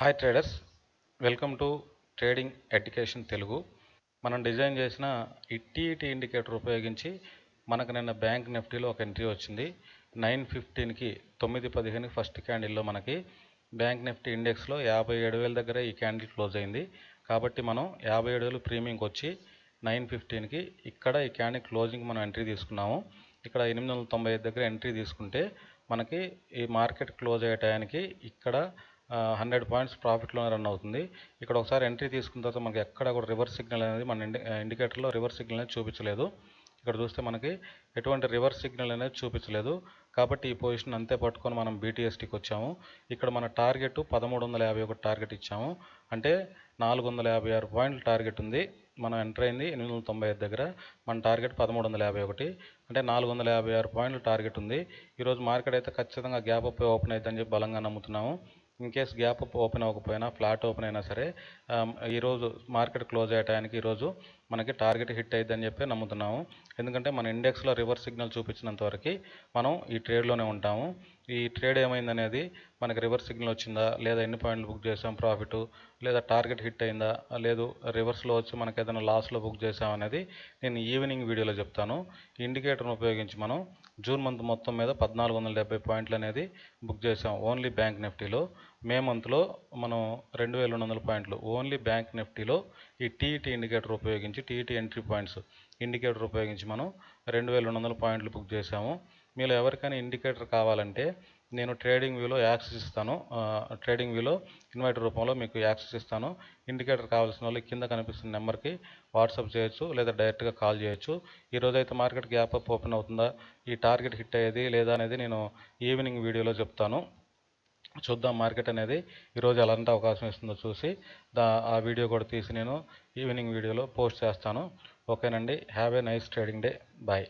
Hi traders welcome to trading education Telugu మనం design చేసిన ఈ ఇండికేటర్ ఉపయోగించి మనకు నిన్న బ్యాంక్ నిఫ్టీలో ఒక ఎంట్రీ వచ్చింది. నైన్ ఫిఫ్టీన్కి తొమ్మిది పదిహేనుకి ఫస్ట్ క్యాండిల్లో మనకి బ్యాంక్ నిఫ్టీ ఇండెక్స్లో యాభై ఏడు వేల దగ్గర ఈ క్యాండిల్ క్లోజ్ అయింది. కాబట్టి మనం యాభై ఏడు వేలు ప్రీమియంకి వచ్చి నైన్ ఫిఫ్టీన్కి ఇక్కడ ఈ క్యాండిల్ క్లోజింగ్ మనం ఎంట్రీ తీసుకున్నాము. ఇక్కడ ఎనిమిది వందల తొంభై ఐదు దగ్గర ఎంట్రీ తీసుకుంటే మనకి ఈ మార్కెట్ క్లోజ్ అయ్యే టయానికి ఇక్కడ హండ్రెడ్ పాయింట్స్ ప్రాఫిట్లోనే రన్ అవుతుంది. ఇక్కడ ఒకసారి ఎంట్రీ తీసుకున్న తర్వాత మనకి ఎక్కడ కూడా రివర్స్ సిగ్నల్ అనేది మన ఇండికేటర్లో రివర్స్ సిగ్నల్ అనేది చూపించలేదు. ఇక్కడ చూస్తే మనకి ఎటువంటి రివర్స్ సిగ్నల్ అనేది చూపించలేదు. కాబట్టి ఈ పొజిషన్ అంతే పట్టుకొని మనం బీటీఎస్టీకి వచ్చాము. ఇక్కడ మన టార్గెట్ పదమూడు వందల యాభై ఒకటి టార్గెట్ ఇచ్చాము. అంటే నాలుగు వందల యాభై ఆరు పాయింట్ల టార్గెట్ ఉంది. మనం ఎంటర్ అయింది ఎనిమిది వందల తొంభై ఐదు దగ్గర. మన టార్గెట్ పదమూడు వందల యాభై ఒకటి. అంటే నాలుగు వందల యాభై ఆరు పాయింట్ల టార్గెట్ ఉంది. ఈరోజు మార్కెట్ అయితే ఖచ్చితంగా గ్యాప్ అప్ ఓపెన్ అవుతుందని చెప్పి బలంగా నమ్ముతున్నాము. ఇన్ కేస్ గ్యాప్ ఓపెన్ అవ్వకపోయినా ఫ్లాట్ ఓపెన్ అయినా సరే ఈరోజు మార్కెట్ క్లోజ్ అయ్యే టయానికి ఈరోజు మనకి టార్గెట్ హిట్ అయ్యిద్దని చెప్పి నమ్ముతున్నాము. ఎందుకంటే మన ఇండెక్స్లో రివర్స్ సిగ్నల్ చూపించినంత వరకు మనం ఈ ట్రేడ్లోనే ఉంటాము. ఈ ట్రేడ్ ఏమైందనేది మనకి రివర్స్ సిగ్నల్ వచ్చిందా? లేదా ఎన్ని పాయింట్లు బుక్ చేసాం ప్రాఫిట్ లేదా టార్గెట్ హిట్ అయిందా? లేదు రివర్స్లో వచ్చి మనకి ఏదైనా లాస్లో బుక్ చేసాం అనేది నేను ఈవినింగ్ వీడియోలో చెప్తాను. ఇండికేటర్ను ఉపయోగించి మనం జూన్ మంత్ మొత్తం మీద పద్నాలుగు వందల డెబ్బై పాయింట్లు అనేది బుక్ చేసాం ఓన్లీ బ్యాంక్ నిఫ్టీలో మే మంత్లో మనం రెండు వేల రెండు వందల పాయింట్లు ఓన్లీ బ్యాంక్ నిఫ్టీలో ఈ టీఈటీ ఇండికేటర్ ఉపయోగించి టీఈటీ ఎంట్రీ పాయింట్స్ ఇండికేటర్ ఉపయోగించి మనం రెండు వేల రెండు వందల పాయింట్లు బుక్ చేసాము. మీలో ఎవరికైనా ఇండికేటర్ కావాలంటే నేను ట్రేడింగ్ వ్యూలో యాక్సెస్ ఇస్తాను. ట్రేడింగ్ వ్యూలో ఇన్వైట్ రూపంలో మీకు యాక్సెస్ ఇస్తాను. ఇండికేటర్ కావాల్సిన వాళ్ళు కింద కనిపిస్తున్న నెంబర్కి వాట్సాప్ చేయొచ్చు లేదా డైరెక్ట్గా కాల్ చేయొచ్చు. ఈరోజు అయితే మార్కెట్ గ్యాప్ అప్ ఓపెన్ అవుతుందా? ఈ టార్గెట్ హిట్ అయ్యేది లేదా అనేది నేను ఈవినింగ్ వీడియోలో చెప్తాను. చూద్దాం మార్కెట్ అనేది ఈరోజు ఎలాంటి అవకాశం ఇస్తుందో చూసి దా ఆ వీడియో కూడా తీసి నేను ఈవినింగ్ వీడియోలో పోస్ట్ చేస్తాను. ఓకేనండి. Have a nice trading day. Bye.